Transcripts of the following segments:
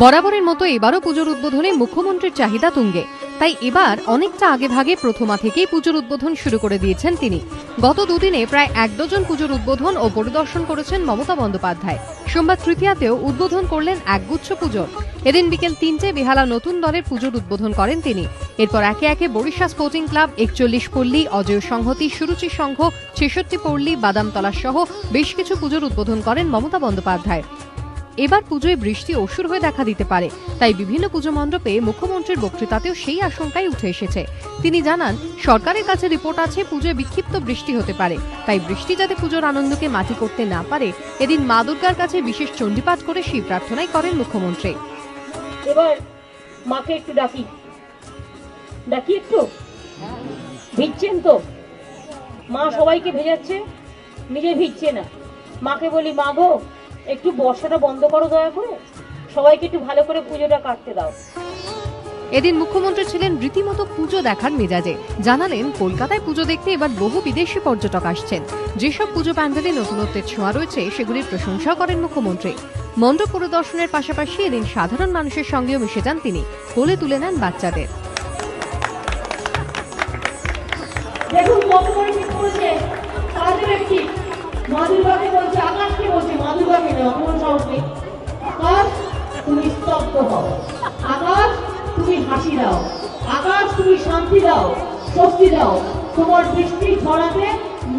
বরাবরের মতো এবারও পুজোর উদ্বোধনে মুখ্যমন্ত্রীর চাহিদা তুঙ্গে। তাই এবার অনেকটা আগে ভাগে প্রথমা থেকেই পুজোর উদ্বোধন শুরু করে দিয়েছেন তিনি। গত দুদিনে প্রায় এক ডজন পুজোর উদ্বোধন ও পরিদর্শন করেছেন মমতা বন্দ্যোপাধ্যায়। সোমবার তৃতীয়াতেও উদ্বোধন করলেন একগুচ্ছ পুজোর। এদিন বিকেল তিনটে বেহালা নতুন দলের পুজোর উদ্বোধন করেন তিনি। এরপর একে একে বরিশা স্পোর্টিং ক্লাব, একচল্লিশ পল্লী, অজয় সংহতি, সুরুচি সংঘ, ছেষট্টি পল্লী, বাদামতলা সহ বেশ কিছু পুজোর উদ্বোধন করেন মমতা বন্দ্যোপাধ্যায়। এবার পুজোয় বৃষ্টি অসুর হয়ে দেখা দিতে পারে। তাই বিভিন্ন পুজো মণ্ডপে মুখ্যমন্ত্রীর বক্তৃতাতেও সেই আশঙ্কাই উঠে এসেছে। তিনি জানান, সরকারের কাছে রিপোর্ট আছে পুজোয় বিক্ষিপ্ত বৃষ্টি হতে পারে। তাই বৃষ্টি যাতে পুজোর আনন্দকে মাটি করতে না পারে, এদিন মা দুর্গার কাছে বিশেষ চণ্ডীপাঠ করে শিব প্রার্থনাই করেন মুখ্যমন্ত্রী। এবার মাকে একটু ডাকি। ডাকি একটু? ভিজছেন তো? মা সবাইকে ভেজাচ্ছে? নিজে ভিজছে না। মাকে বলি, মা গো একটু বর্ষাটা বন্ধ করো দয়া করে। সবাইকে একটু ভালো করে পুজোটা কাটতে দাও। এদিন মুখ্যমন্ত্রী ছিলেন রীতিমতো পুজো দেখার মেজাজে। জানালেন কলকাতায় পুজো দেখতে এবার বহু বিদেশি পর্যটক আসছেন। যেসব পুজো প্যান্ডেলে নতুনত্বের ছোঁয়া রয়েছে সেগুলির প্রশংসা করেন মুখ্যমন্ত্রী। মণ্ডপ পরিদর্শনের পাশাপাশি এদিন সাধারণ মানুষের সঙ্গেও মিশে যান তিনি। কোলে তুলে নেন বাচ্চাদের। দেখুন কত ঠিক করেছে। বলছে আকাশ তুমি স্তব্ধ হও। আকাশ তুমি হাসি দাও। আকাশ তুমি শান্তি দাও, স্বস্তি দাও। তোমার বৃষ্টি ঝরাতে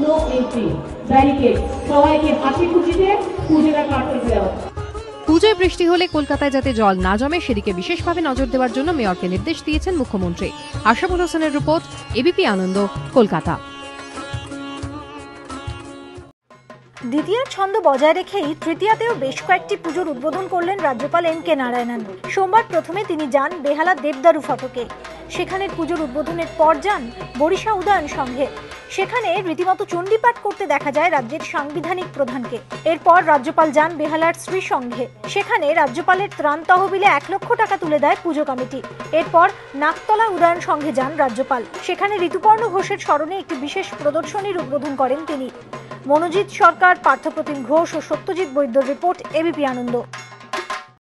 নো এন্ট্রি ব্যারিকেড, সবাইকে হাসি খুশিতে পুজোটা কাটতে পুজোয় বৃষ্টি হলে কলকাতায় যাতে জল না জমে, সেদিকে বিশেষভাবে নজর দেওয়ার জন্য মেয়রকে নির্দেশ দিয়েছেন মুখ্যমন্ত্রী। আশাফুল হোসেনের রিপোর্ট, এবিপি আনন্দ, কলকাতা। দ্বিতীয় ছন্দ বজায় রেখেই তৃতীয়াতেও বেশ কয়েকটি পুজোর উদ্বোধন করলেন রাজ্যপাল এন কে নারায়ণন। সোমবার প্রথমে তিনি যান বেহালা দেবদারু ফটকে। সেখানের পুজোর উদ্বোধনের পর যান বরিশা উদয়ন সংঘে। সেখানে রীতিমতো চণ্ডীপাঠ করতে দেখা যায় রাজ্যের সাংবিধানিক প্রধানকে। এরপর রাজ্যপাল যান বেহালার শ্রী সংঘে। সেখানে রাজ্যপালের ত্রাণ তহবিলে এক লক্ষ টাকা তুলে দেয় পুজো কমিটি। এরপর নাকতলা উদয়ন সংঘে যান রাজ্যপাল। সেখানে ঋতুপর্ণ ঘোষের স্মরণে একটি বিশেষ প্রদর্শনীর উদ্বোধন করেন তিনি। মনোজিৎ সরকার পার্থপ্রতিম ঘোষ ও সত্যজিৎ বৈদ্যর রিপোর্ট এবিপি আনন্দ।